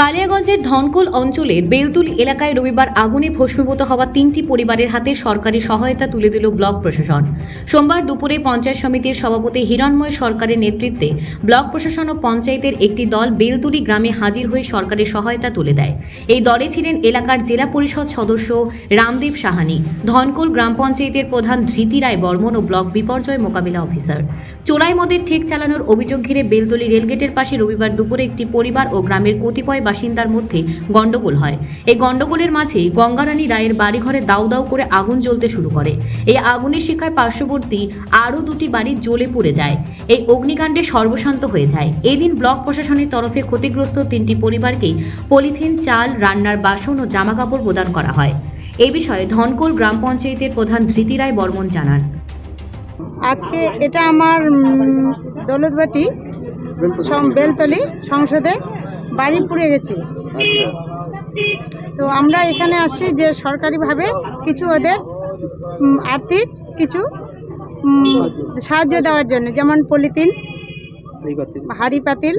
কালিয়াগঞ্জের ধনকোল অঞ্চলের বেলতুলি এলাকায় রবিবার আগুনে ভস্মীভূত হওয়া তিনটি পরিবারের হাতে সরকারি সহায়তা তুলে দিল ব্লক প্রশাসন। সোমবার দুপুরে পঞ্চায়েত সমিতির সভাপতি হিরণময় সরকারের নেতৃত্বে ব্লক প্রশাসন ও পঞ্চায়েতের একটি দল বেলতুলি গ্রামে হাজির হয়ে সরকারি সহায়তা তুলে দেয়। এই দলে ছিলেন এলাকার জেলা পরিষদ সদস্য রামদেব সাহানি, ধনকোল গ্রাম পঞ্চায়েতের প্রধান ধৃতি রায় বর্মন ও ব্লক বিপর্যয় মোকাবিলা অফিসার। চোরাই মদের ঠিক চালানোর অভিযোগ ঘিরে বেলতলি রেলগেটের পাশে রবিবার দুপুরে একটি পরিবার ও গ্রামের কতিপয় বাসিন্দার মধ্যে গন্ডগোল হয়। এই গন্ডগোলের মাঝে গঙ্গারানী রায়ের বাড়িঘরে দাউ দাউ করে আগুন জ্বলতে শুরু করে। এই আগুনের শিক্ষায় পার্শ্ববর্তী আরও দুটি বাড়ি জ্বলে পুড়ে যায়। এই অগ্নিকাণ্ডে সর্বশান্ত হয়ে যায়। এদিন ব্লক প্রশাসনের তরফে ক্ষতিগ্রস্ত তিনটি পরিবারকেই পলিথিন চাল রান্নার বাসন ও জামাকাপড় প্রদান করা হয়। এ বিষয়ে ধনকোল গ্রাম পঞ্চায়েতের প্রধান ধৃতি রায় বর্মন জানান। আজকে এটা আমার দৌলতবাটি বেলতলি সংসদে বাড়ি পুড়ে গেছে। তো আমরা এখানে আসি যে সরকারিভাবে কিছু ওদের আর্থিক কিছু সাহায্য দেওয়ার জন্য যেমন পলিথিন হাড়ি পাতিল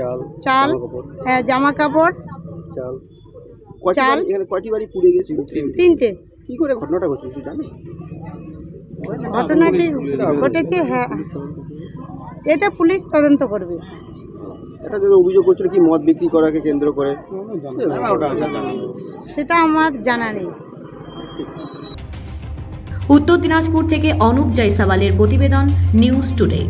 চাল হ্যাঁ, জামা কাপড় চাল। তিনটে। কি করে ঘটনাটা ঘটেছে ঘটনাটি ঘটেছে হ্যাঁ। এটা পুলিশ তদন্ত করবে। এটা যদি অভিযোগ করছিল কি মদ বিক্রি করাকে কেন্দ্র করে। সেটা আমার জানা নেই। উত্তর দিনাজপুর থেকে অনুপ জয়সাওয়ালের প্রতিবেদন নিউজ টুডে।